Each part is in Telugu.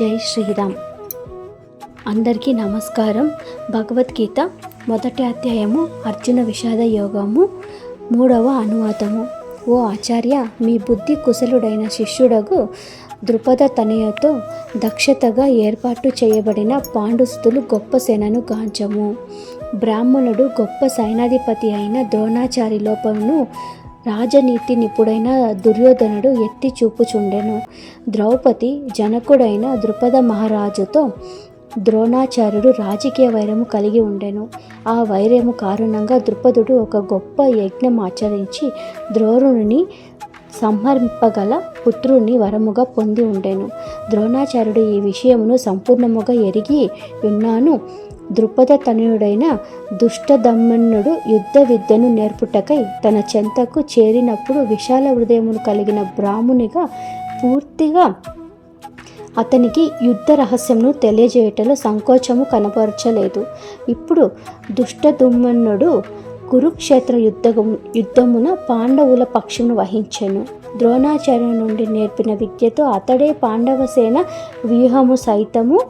జై శ్రీరామ్. అందరికీ నమస్కారం. భగవద్గీత మొదటి అధ్యాయము అర్జున విషాద యోగము మూడవ అనువాదము. ఓ ఆచార్య మీ బుద్ధి కుశలుడైన శిష్యుడకు ద్రుపద తనయతో దక్షతగా ఏర్పాటు చేయబడిన పాండుస్తులు గొప్ప సేనను గాంచము. బ్రాహ్మణుడు గొప్ప సైనాధిపతి అయిన ద్రోణాచారి లోపమును రాజనీతి నిపుడైన దుర్యోధనుడు ఎత్తి చూపుచుండెను. ద్రౌపది జనకుడైన ద్రుపద మహారాజుతో ద్రోణాచార్యుడు రాజకీయ వైరము కలిగి ఉండెను. ఆ వైరము కారణంగా ద్రుపదుడు ఒక గొప్ప యజ్ఞం ఆచరించి ద్రోణుని సంహరింపగల పుత్రుని వరముగా పొంది ఉండెను. ద్రోణాచార్యుడు ఈ విషయమును సంపూర్ణముగా ఎరిగి ఉన్నాను దృపద తనయుడైన దుష్టదమ్మన్నుడు యుద్ధ విద్యను నేర్పుటకై తన చెంతకు చేరినప్పుడు విశాల హృదయమును కలిగిన బ్రాహ్మునిగా పూర్తిగా అతనికి యుద్ధ రహస్యంను తెలియజేయటంలో సంకోచము కనపరచలేదు. ఇప్పుడు దుష్టదుమ్మన్నుడు కురుక్షేత్ర యుద్ధ యుద్ధమున పాండవుల పక్షమును వహించెను. ద్రోణాచార్య నుండి నేర్పిన విద్యతో అతడే పాండవసేన వ్యూహము సైతము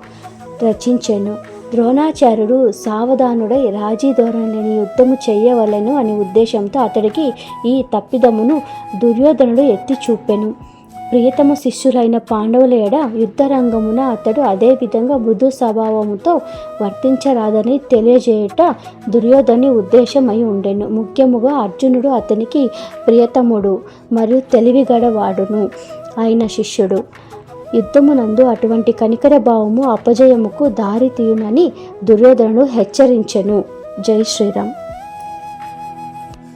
రచించెను. ద్రోణాచార్యుడు సావధానుడై రాజీ ధోరణిని యుద్ధము చేయవలెను అనే ఉద్దేశంతో అతడికి ఈ తప్పిదమును దుర్యోధనుడు ఎత్తి చూపెను ప్రియతమ శిష్యులైన పాండవుల ఎడ యుద్ధరంగమున అతడు అదే విధంగా మృదు స్వభావముతో వర్తించరాదని తెలియజేయట దుర్యోధని ఉద్దేశమై ఉండెను. ముఖ్యముగా అర్జునుడు అతనికి ప్రియతముడు మరియు తెలివిగడవాడును అయిన శిష్యుడు యుద్ధమునందు అటువంటి కనికర భావము అపజయముకు దారితీయునని దుర్యోధనుడు హెచ్చరించెను. జై శ్రీరామ్.